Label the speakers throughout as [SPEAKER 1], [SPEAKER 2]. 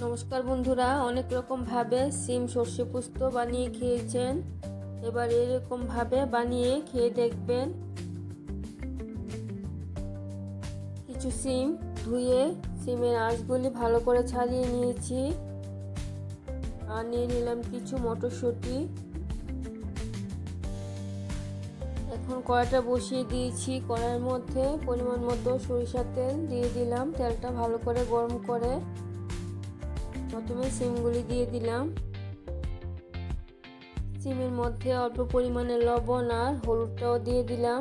[SPEAKER 1] নমস্কার বন্ধুরা, অনেক রকমভাবে সিম সর্ষে পোস্ত বানিয়ে খেয়েছেন। এবার এরকমভাবে বানিয়ে খেয়ে দেখবেন। কিছু সিম ধুয়ে সিমের আঁশগুলি ভালো করে ছাড়িয়ে নিয়েছি। আর নিয়ে নিলাম কিছু মটরশুঁটি। এখন কড়াটা বসিয়ে দিয়েছি। কড়াইয়ের মধ্যে পরিমাণ মতো সরিষার তেল দিয়ে দিলাম। তেলটা ভালো করে গরম করে প্রথমে সিমগুলি দিয়ে দিলাম। সিমের মধ্যে অল্প পরিমাণে লবণ আর হলুদটাও দিয়ে দিলাম।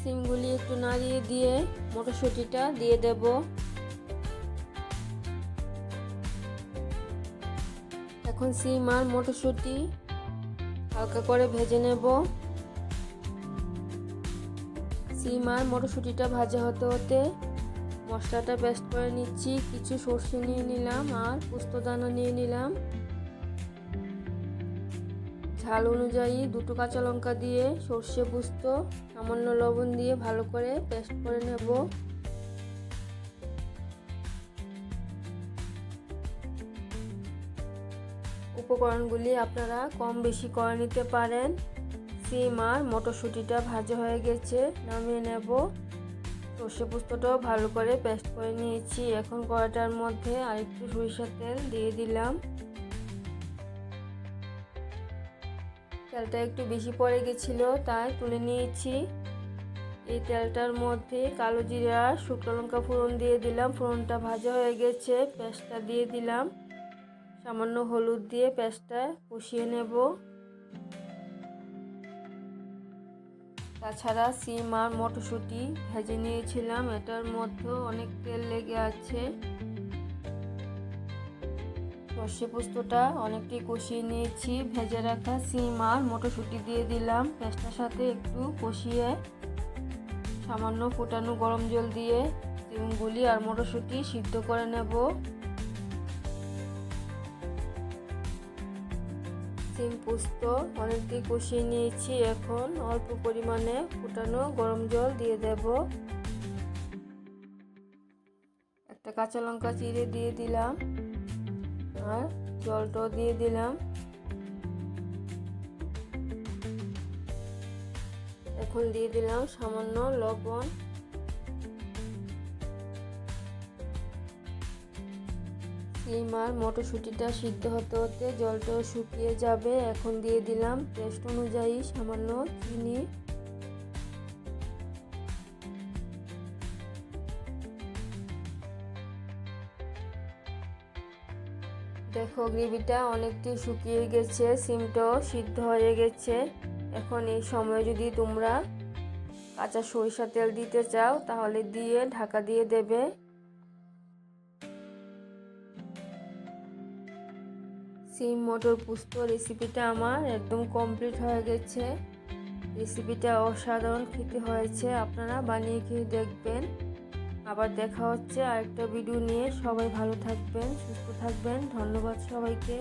[SPEAKER 1] সিমগুলি একটু নাড়িয়ে দিয়ে মটরশুঁটিটা দিয়ে দেব। এখন সিম আর মটরশুঁটি হালকা করে ভেজে নেব। সিম আর মটরশুঁটিটা ভাজা হতে হতে মশলাটা পেস্ট করে নিচ্ছি। কিছু সর্ষে নিয়ে নিলাম আর পোস্তদানা নিয়ে নিলাম। ঝাল অনুযায়ী দুটো কাঁচা লঙ্কা দিয়ে সর্ষে পুস্ত, সামান্য লবণ দিয়ে ভালো করে পেস্ট করে নেব। উপকরণগুলি আপনারা কম বেশি করে নিতে পারেন। সিম আর মটরশুঁটিটা ভাজা হয়ে গেছে, নামিয়ে নেব। সর্ষে পোস্তটাও ভালো করে পেস্ট করে নিয়েছি। এখন কড়াটার মধ্যে আরেকটু সরিষার তেল দিয়ে দিলাম। তেলটা একটু বেশি পড়ে গেছিল, তাই তুলে নিয়েছি। এই তেলটার মধ্যে কালো জিরা, শুকনো লঙ্কা ফোড়ন দিয়ে দিলাম। ফোড়নটা ভাজা হয়ে গেছে, পেস্টটা দিয়ে দিলাম। সামান্য হলুদ দিয়ে পেস্টটা কষিয়ে নেব। তাছাড়া সিম আর মটরশুঁটি ভেজে নিয়েছিলাম, এটার মধ্যে অনেক তেল লেগে আছে। সর্ষে পোস্তটা অনেকটাই কষিয়ে নিয়েছি, ভেজে রাখা সিম আর মটরশুঁটি দিয়ে দিলাম। পেঁচটার সাথে একটু কষিয়ে সামান্য ফুটানো গরম জল দিয়ে সিমগুলি আর মটরশুঁটি সিদ্ধ করে নেব। সিম পোস্ত অনেকটাই কষিয়ে নিয়েছি। এখন অল্প পরিমাণে ফুটানো গরম জল দিয়ে দেব। একটা কাঁচা লঙ্কা চিড়ে দিয়ে দিলাম। আর জলটাও দিয়ে দিলাম। এখন দিয়ে দিলাম সামান্য লবণ। সিম আর মটরশুঁটিটা সিদ্ধ হতে হতে জলটাও শুকিয়ে যাবে। এখন দিয়ে দিলাম টেস্ট অনুযায়ী সামান্য চিনি। দেখো গ্রেভিটা অনেকটাই শুকিয়ে গেছে, সিমটাও সিদ্ধ হয়ে গেছে। এখন এই সময় যদি তোমরা কাঁচা সরিষা তেল দিতে চাও, তাহলে দিয়ে ঢাকা দিয়ে দেবে। সিম মটর পুস্ত রেসিপিটা আমার একদম কমপ্লিট হয়ে গেছে। রেসিপিটা অসাধারণ খেতে হয়েছে, আপনারা বানিয়ে খেয়ে দেখবেন। আবার দেখা হচ্ছে আরেকটা ভিডিও নিয়ে। সবাই ভালো থাকবেন, সুস্থ থাকবেন। ধন্যবাদ সবাইকে।